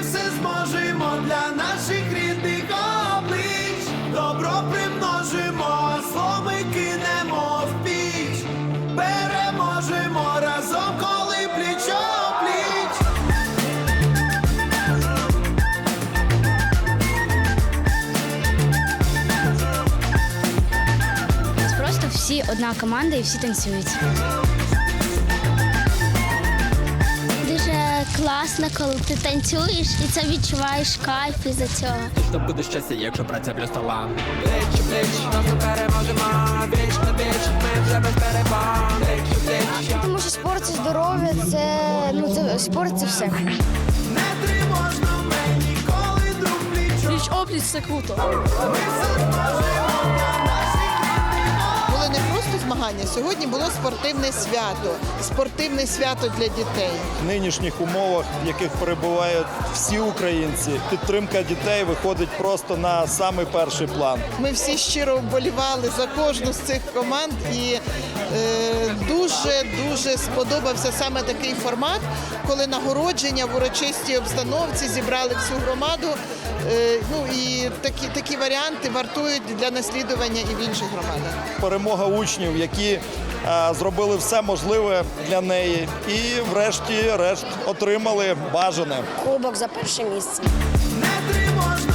все зможемо для наших рідних облич, добро примножимо, зло кинемо в піч, переможемо разом, коли плічо просто всі одна команда і всі танцюють. Класно, коли ти танцюєш і це відчуваєш кайф із-за цього. Точно буде щастя, якщо праця плюс талант. Пліч, пліч, разом переможемо. Віч на віч, ми вже без перебан. Пліч, пліч. Тому що спорт це здоров'я, це ну це спорт це все. Не тривожно, ми ніколи друг Пліч опліч це круто. Були змагання, сьогодні було спортивне свято. Спортивне свято для дітей. В нинішніх умовах, в яких перебувають всі українці, підтримка дітей виходить просто на самий перший план. Ми всі щиро вболівали за кожну з цих команд, і е, дуже дуже сподобався саме такий формат, коли нагородження в урочистій обстановці зібрали всю громаду. Е, ну і такі, такі варіанти вартують для наслідування і в інших громадах. Перемога учнів, які е, зробили все можливе для неї, і, врешті-решт, отримали бажане. Кубок за перше місце. Не тривожно